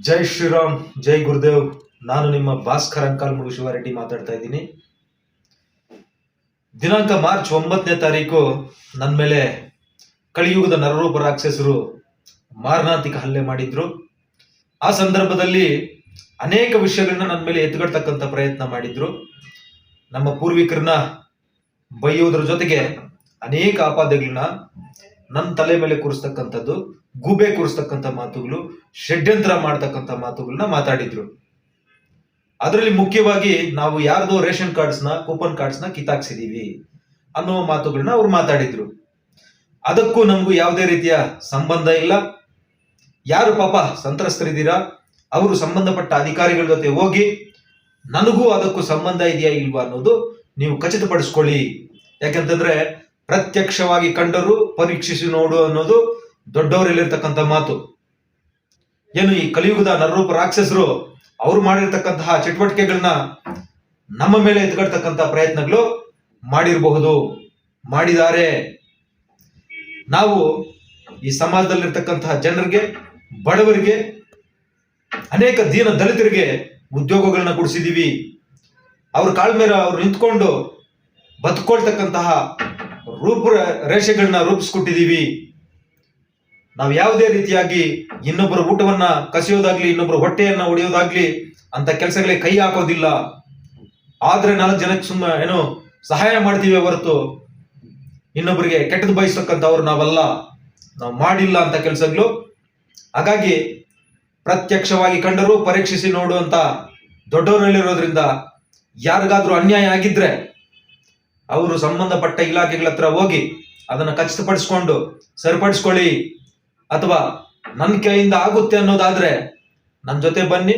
ಜೈ ಶ್ರೀರಾಮ್, ಜೈ ಗುರುದೇವ್. ನಾನು ನಿಮ್ಮ ಭಾಸ್ಕರ್ ಅಂಕಾಲ್ ರೆಡ್ಡಿ ಮಾತಾಡ್ತಾ ಇದ್ದೀನಿ. ದಿನಾಂಕ ಮಾರ್ಚ್ ಒಂಬತ್ತನೇ ತಾರೀಕು ನನ್ನ ಮೇಲೆ ಕಳಿಯುಗದ ನರರೂಪ ರಾಕ್ಷಸರು ಮಾರಣಾಂತಿಕ ಹಲ್ಲೆ ಮಾಡಿದ್ರು. ಆ ಸಂದರ್ಭದಲ್ಲಿ ಅನೇಕ ವಿಷಯಗಳನ್ನ ನನ್ನ ಮೇಲೆ ಎತ್ಕೊಳ್ತಕ್ಕಂಥ ಪ್ರಯತ್ನ ಮಾಡಿದ್ರು. ನಮ್ಮ ಪೂರ್ವಿಕರನ್ನ ಬೈಯೋದ್ರ ಜೊತೆಗೆ ಅನೇಕ ಆಪಾದಗಳನ್ನ ನನ್ನ ತಲೆ ಮೇಲೆ ಕೂರಿಸ್ತಕ್ಕಂಥದ್ದು, ಗೂಬೆ ಕೂರಿಸ್ತಕ್ಕಂಥ ಮಾತುಗಳು, ಷಡ್ಯಂತ್ರ ಮಾಡ್ತಕ್ಕಂಥ ಮಾತುಗಳನ್ನ ಮಾತಾಡಿದ್ರು. ಅದರಲ್ಲಿ ಮುಖ್ಯವಾಗಿ ನಾವು ಯಾರ್ದೋ ರೇಷನ್ ಕಾರ್ಡ್ಸ್ನ, ಕೂಪನ್ ಕಾರ್ಡ್ಸ್ನ ಕಿತ್ತಾಕ್ಸಿದೀವಿ ಅನ್ನೋ ಮಾತುಗಳನ್ನ ಅವ್ರು ಮಾತಾಡಿದ್ರು. ಅದಕ್ಕೂ ನಮಗೂ ಯಾವುದೇ ರೀತಿಯ ಸಂಬಂಧ ಇಲ್ಲ. ಯಾರು ಪಾಪ ಸಂತ್ರಸ್ತರಿದ್ದೀರಾ? ಅವರು ಸಂಬಂಧಪಟ್ಟ ಅಧಿಕಾರಿಗಳ ಜೊತೆ ಹೋಗಿ, ನನಗೂ ಅದಕ್ಕೂ ಸಂಬಂಧ ಇದೆಯಾ ಇಲ್ವಾ ಅನ್ನೋದು ನೀವು ಖಚಿತಪಡಿಸ್ಕೊಳ್ಳಿ. ಯಾಕಂತಂದ್ರೆ ಪ್ರತ್ಯಕ್ಷವಾಗಿ ಕಂಡರೂ ಪರೀಕ್ಷಿಸಿ ನೋಡು ಅನ್ನೋದು ದೊಡ್ಡವರಲ್ಲಿರ್ತಕ್ಕಂಥ ಮಾತು. ಏನು ಈ ಕಲಿಯುಗದ ನರರೂಪ ರಾಕ್ಷಸರು ಅವ್ರು ಮಾಡಿರ್ತಕ್ಕಂತಹ ಚಟುವಟಿಕೆಗಳನ್ನ ನಮ್ಮ ಮೇಲೆ ಎತ್ಕೊಳ್ತಕ್ಕಂಥ ಪ್ರಯತ್ನಗಳು ಮಾಡಿರಬಹುದು, ಮಾಡಿದ್ದಾರೆ. ನಾವು ಈ ಸಮಾಜದಲ್ಲಿರ್ತಕ್ಕಂತಹ ಜನರಿಗೆ, ಬಡವರಿಗೆ, ಅನೇಕ ದೀನ ದಲಿತರಿಗೆ ಉದ್ಯೋಗಗಳನ್ನ ಕೊಡಿಸಿದೀವಿ. ಅವ್ರ ಕಾಳ್ಮೇಲೆ ಅವ್ರು ನಿಂತ್ಕೊಂಡು ಬದುಕೊಳ್ತಕ್ಕಂತಹ ರೂಪ, ರೇಷೆಗಳನ್ನ ರೂಪಿಸ್ಕೊಟ್ಟಿದ್ದೀವಿ. ನಾವು ಯಾವುದೇ ರೀತಿಯಾಗಿ ಇನ್ನೊಬ್ಬರ ಊಟವನ್ನ ಕಸಿಯೋದಾಗ್ಲಿ, ಇನ್ನೊಬ್ಬರ ಹೊಟ್ಟೆಯನ್ನ ಹೊಡೆಯೋದಾಗ್ಲಿ ಅಂತ ಕೆಲಸಗಳಿಗೆ ಕೈ ಹಾಕೋದಿಲ್ಲ. ಆದ್ರೆ ನಾಲ್ಕು ಜನಕ್ಕೆ ಸುಮ್ಮ ಏನು ಸಹಾಯ ಮಾಡ್ತೀವಿ ಹೊರತು. ಇನ್ನೊಬ್ಬರಿಗೆ ಕೆಟ್ಟದ್ದು ಬಯಸ್ತಕ್ಕಂಥವ್ರು ನಾವಲ್ಲ. ನಾವು ಮಾಡಿಲ್ಲ ಅಂತ ಕೆಲಸಗಳು. ಹಾಗಾಗಿ ಪ್ರತ್ಯಕ್ಷವಾಗಿ ಕಂಡರೂ ಪರೀಕ್ಷಿಸಿ ನೋಡುವಂತ ದೊಡ್ಡವರಲ್ಲಿರೋದ್ರಿಂದ ಯಾರಿಗಾದ್ರೂ ಅನ್ಯಾಯ ಆಗಿದ್ರೆ ಅವರು ಸಂಬಂಧಪಟ್ಟ ಇಲಾಖೆಗಳ ಹತ್ರ ಹೋಗಿ ಅದನ್ನ ಖಚಿತಪಡಿಸ್ಕೊಂಡು ಸರಿಪಡಿಸ್ಕೊಳ್ಳಿ ಅಥವಾ ನನ್ನ ಕೈಯಿಂದ ಆಗುತ್ತೆ ಅನ್ನೋದಾದ್ರೆ ನನ್ನ ಜೊತೆ ಬನ್ನಿ,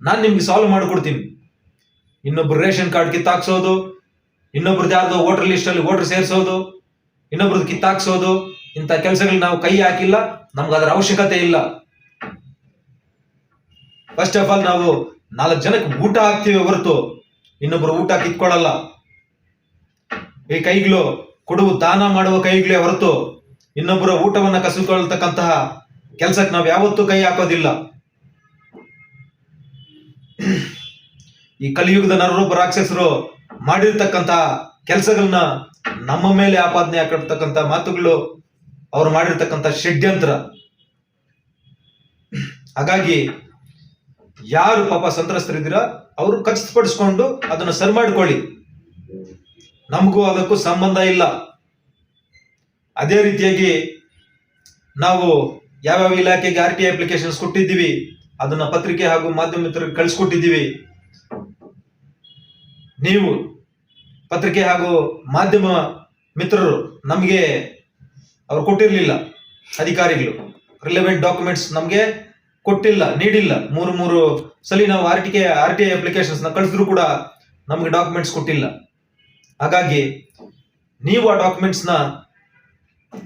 ನಾನು ನಿಮ್ಗೆ ಸಾಲ್ವ್ ಮಾಡಿಕೊಡ್ತೀನಿ. ಇನ್ನೊಬ್ರು ರೇಷನ್ ಕಾರ್ಡ್ ಕಿತ್ತಾಕ್ಸೋದು, ಇನ್ನೊಬ್ರದ್ದು ಯಾರ್ದೋ ವೋಟರ್ ಲಿಸ್ಟ್ ಅಲ್ಲಿ ವೋಟರ್ ಸೇರಿಸೋದು, ಇನ್ನೊಬ್ರದ್ದು ಕಿತ್ತಾಕ್ಸೋದು, ಇಂಥ ಕೆಲಸಗಳು ನಾವು ಕೈ ಹಾಕಿಲ್ಲ, ನಮ್ಗೆ ಅದರ ಅವಶ್ಯಕತೆ ಇಲ್ಲ. ಫಸ್ಟ್ ಆಫ್ ಆಲ್ ನಾವು ನಾಲ್ಕು ಜನಕ್ಕೆ ಊಟ ಹಾಕ್ತೀವಿ ಹೊರತು, ಇನ್ನೊಬ್ರು ಊಟ ಕಿತ್ಕೊಳ್ಳಲ್ಲ. ಈ ಕೈಗಳು ಕೊಡುವು ದಾನ ಮಾಡುವ ಕೈಗಳೇ ಹೊರತು ಇನ್ನೊಬ್ಬರ ಊಟವನ್ನ ಕಸಿದುಕೊಳ್ತಕ್ಕಂತಹ ಕೆಲಸಕ್ಕೆ ನಾವು ಯಾವತ್ತೂ ಕೈ ಹಾಕೋದಿಲ್ಲ. ಈ ಕಲಿಯುಗದ ನರರೂಪ ರಾಕ್ಷಸರು ಮಾಡಿರ್ತಕ್ಕಂತಹ ಕೆಲಸಗಳನ್ನ ನಮ್ಮ ಮೇಲೆ ಆಪಾದನೆ ಹಾಕಿರ್ತಕ್ಕಂಥ ಮಾತುಗಳು ಅವ್ರು ಮಾಡಿರ್ತಕ್ಕಂಥ ಷಡ್ಯಂತ್ರ. ಹಾಗಾಗಿ ಯಾರು ಪಾಪ ಸಂತ್ರಸ್ತರಿದ್ದೀರಾ, ಅವರು ಖಚಿತಪಡಿಸ್ಕೊಂಡು ಅದನ್ನು ಸರಿ ಮಾಡ್ಕೊಳ್ಳಿ. ನಮಗೂ ಅದಕ್ಕೂ ಸಂಬಂಧ ಇಲ್ಲ. ಅದೇ ರೀತಿಯಾಗಿ ನಾವು ಯಾವ್ಯಾವ ಇಲಾಖೆಗೆ ಆರ್ ಟಿ ಅಪ್ಲಿಕೇಶನ್ಸ್ ಕೊಟ್ಟಿದ್ದೀವಿ, ಅದನ್ನ ಪತ್ರಿಕೆ ಹಾಗೂ ಮಾಧ್ಯಮ ಮಿತ್ರರಿಗೆ ಕಳಿಸ್ಕೊಟ್ಟಿದ್ದೀವಿ. ನೀವು ಪತ್ರಿಕೆ ಹಾಗೂ ಮಾಧ್ಯಮ ಮಿತ್ರರು ನಮಗೆ ಅವ್ರು ಕೊಟ್ಟಿರಲಿಲ್ಲ, ಅಧಿಕಾರಿಗಳು. ರಿಲೆವೆಂಟ್ ಡಾಕ್ಯುಮೆಂಟ್ಸ್ ನಮಗೆ ಕೊಟ್ಟಿಲ್ಲ, ನೀಡಿಲ್ಲ. ಮೂರು ಮೂರು ಸಲ ನಾವು R T K R T I ಅಪ್ಲಿಕೇಶನ್ಸ್ನ ಕಳಿಸಿದ್ರು ಕೂಡ ನಮಗೆ ಡಾಕ್ಯುಮೆಂಟ್ಸ್ ಕೊಟ್ಟಿಲ್ಲ. ಹಾಗಾಗಿ ನೀವು ಆ ಡಾಕ್ಯುಮೆಂಟ್ಸ್ನ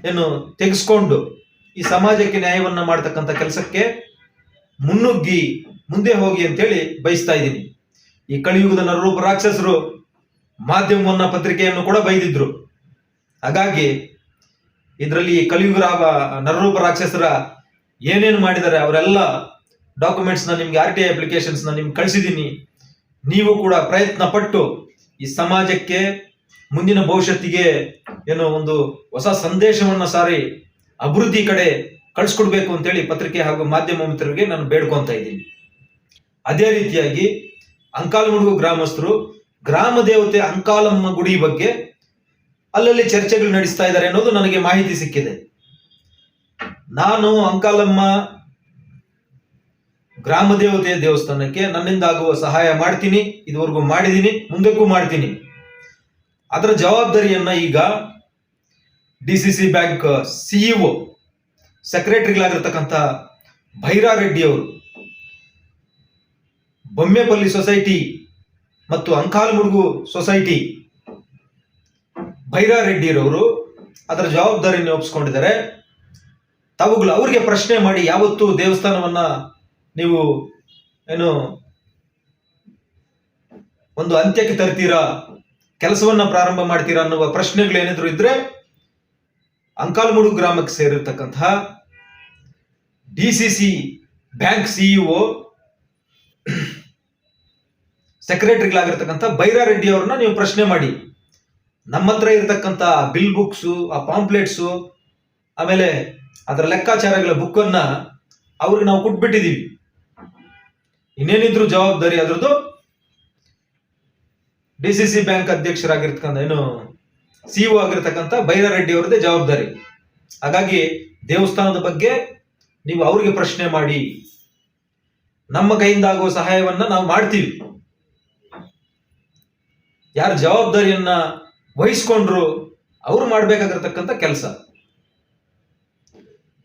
ಏನು ತೆಗೆಸ್ಕೊಂಡು ಈ ಸಮಾಜಕ್ಕೆ ನ್ಯಾಯವನ್ನು ಮಾಡ್ತಕ್ಕಂಥ ಕೆಲಸಕ್ಕೆ ಮುನ್ನುಗ್ಗಿ ಮುಂದೆ ಹೋಗಿ ಅಂತೇಳಿ ಬಯಸ್ತಾ ಇದ್ದೀನಿ. ಈ ಕಲಿಯುಗದ ನರರೂಪ ರಾಕ್ಷಸರು ಮಾಧ್ಯಮವನ್ನ ಪತ್ರಿಕೆಯನ್ನು ಕೂಡ ಬೈದಿದ್ರು. ಹಾಗಾಗಿ ಇದರಲ್ಲಿ ಈ ಕಲಿಯುಗ ನರರೂಪ ರಾಕ್ಷಸರ ಏನೇನು ಮಾಡಿದ್ದಾರೆ ಅವರೆಲ್ಲ ಡಾಕ್ಯುಮೆಂಟ್ಸ್ನ ನಿಮ್ಗೆ ಆರ್ ಟಿ ಐ ಅಪ್ಲಿಕೇಶನ್ಸ್ನ ನಿಮ್ಗೆ ಕಳಿಸಿದ್ದೀನಿ. ನೀವು ಕೂಡ ಪ್ರಯತ್ನ ಪಟ್ಟು ಈ ಸಮಾಜಕ್ಕೆ ಮುಂದಿನ ಭವಿಷ್ಯತ್ತಿಗೆ ಏನೋ ಒಂದು ಹೊಸ ಸಂದೇಶವನ್ನ ಸಾರಿ ಅಭಿವೃದ್ಧಿ ಕಡೆ ಕಳಿಸ್ಕೊಡ್ಬೇಕು ಅಂತೇಳಿ ಪತ್ರಿಕೆ ಹಾಗೂ ಮಾಧ್ಯಮ ಮಿತ್ರರಿಗೆ ನಾನು ಬೇಡ್ಕೊಂತ ಇದ್ದೀನಿ. ಅದೇ ರೀತಿಯಾಗಿ ಅಂಕಾಲಮುಡುಗು ಗ್ರಾಮಸ್ಥರು ಗ್ರಾಮ ದೇವತೆ ಅಂಕಾಲಮ್ಮ ಗುಡಿ ಬಗ್ಗೆ ಅಲ್ಲಲ್ಲಿ ಚರ್ಚೆಗಳು ನಡೆಸ್ತಾ ಇದ್ದಾರೆ ಅನ್ನೋದು ನನಗೆ ಮಾಹಿತಿ ಸಿಕ್ಕಿದೆ. ನಾನು ಅಂಕಾಲಮ್ಮ ಗ್ರಾಮ ದೇವತೆಯ ದೇವಸ್ಥಾನಕ್ಕೆ ನನ್ನಿಂದ ಆಗುವ ಸಹಾಯ ಮಾಡ್ತೀನಿ, ಇದುವರೆಗೂ ಮಾಡಿದ್ದೀನಿ, ಮುಂದಕ್ಕೂ ಮಾಡ್ತೀನಿ. ಅದರ ಜವಾಬ್ದಾರಿಯನ್ನ ಈಗ D C C bank CEO ಸೆಕ್ರೆಟರಿಗಳಾಗಿರ್ತಕ್ಕಂಥ Bhaira Reddy ಅವರು, ಬೊಮ್ಮೆಪಲ್ಲಿ ಸೊಸೈಟಿ ಮತ್ತು ಅಂಕಾಲ್ಮುಡುಗು ಸೊಸೈಟಿ ಭೈರಾ ರೆಡ್ಡಿರವರು ಅದರ ಜವಾಬ್ದಾರಿಯನ್ನು ಒಪ್ಪಿಸ್ಕೊಂಡಿದ್ದಾರೆ ತಾವುಗಳು ಅವರಿಗೆ ಪ್ರಶ್ನೆ ಮಾಡಿ ಯಾವತ್ತೂ ದೇವಸ್ಥಾನವನ್ನ ನೀವು ಏನು ಒಂದು ಅಂತ್ಯಕ್ಕೆ ತರ್ತೀರಾ ಕೆಲಸವನ್ನ ಪ್ರಾರಂಭ ಮಾಡ್ತೀರಾ ಅನ್ನುವ ಪ್ರಶ್ನೆಗಳು ಏನಿದ್ರು ಇದ್ರೆ ಅಂಕಾಲ್ಮೂಡು ಗ್ರಾಮಕ್ಕೆ ಸೇರಿರ್ತಕ್ಕಂತಹ D C C bank CEO ಸೆಕ್ರೆಟರಿಗಳಾಗಿರ್ತಕ್ಕಂಥ Bairareddy ಅವ್ರನ್ನ ನೀವು ಪ್ರಶ್ನೆ ಮಾಡಿ. ನಮ್ಮ ಹತ್ರ ಇರತಕ್ಕಂಥ ಬಿಲ್ ಬುಕ್ಸು, ಆ ಪಾಂಪ್ಲೆಟ್ಸು, ಆಮೇಲೆ ಅದರ ಲೆಕ್ಕಾಚಾರಗಳ ಬುಕ್ಕನ್ನು ಅವ್ರಿಗೆ ನಾವು ಕೊಟ್ಬಿಟ್ಟಿದ್ದೀವಿ ಇನ್ನೇನಿದ್ರು ಜವಾಬ್ದಾರಿ ಅದ್ರದ್ದು? ಡಿ ಸಿ ಸಿ ಬ್ಯಾಂಕ್ ಅಧ್ಯಕ್ಷರಾಗಿರ್ತಕ್ಕಂಥ, ಏನು ಸಿಇಒ ಆಗಿರ್ತಕ್ಕಂಥ ಬೈರಾರೆಡ್ಡಿ ಅವರದೇ ಜವಾಬ್ದಾರಿ. ಹಾಗಾಗಿ ದೇವಸ್ಥಾನದ ಬಗ್ಗೆ ನೀವು ಅವರಿಗೆ ಪ್ರಶ್ನೆ ಮಾಡಿ. ನಮ್ಮ ಕೈಯಿಂದ ಆಗುವ ಸಹಾಯವನ್ನ ನಾವು ಮಾಡ್ತೀವಿ. ಯಾರ ಜವಾಬ್ದಾರಿಯನ್ನ ವಹಿಸ್ಕೊಂಡ್ರು ಅವ್ರು ಮಾಡಬೇಕಾಗಿರ್ತಕ್ಕಂಥ ಕೆಲಸ.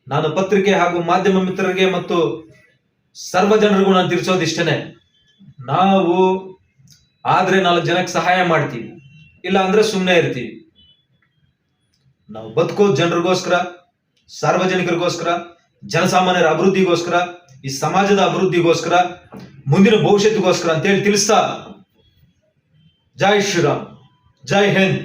ನಾನು ಪತ್ರಿಕೆ ಹಾಗೂ ಮಾಧ್ಯಮ ಮಿತ್ರರಿಗೆ ಮತ್ತು ಸರ್ವ ಜನರಿಗೂ ನಾನು ತಿಳಿಸೋದಿಷ್ಟೇನೆ ನಾವು ಆದ್ರೆ ನಾಲ್ಕು ಜನಕ್ಕೆ ಸಹಾಯ ಮಾಡ್ತೀವಿ, ಇಲ್ಲ ಅಂದ್ರೆ ಸುಮ್ಮನೆ ಇರ್ತೀವಿ. ನಾವು ಬದುಕೋ ಜನರಿಗೋಸ್ಕರ, ಸಾರ್ವಜನಿಕರಿಗೋಸ್ಕರ, ಜನಸಾಮಾನ್ಯರ ಅಭಿವೃದ್ಧಿಗೋಸ್ಕರ, ಈ ಸಮಾಜದ ಅಭಿವೃದ್ಧಿಗೋಸ್ಕರ, ಮುಂದಿನ ಭವಿಷ್ಯತ್ಗೋಸ್ಕರ ಅಂತೇಳಿ ತಿಳಿಸ್ತಾ, ಜೈ ಶ್ರೀರಾಮ್, ಜೈ ಹಿಂದ್.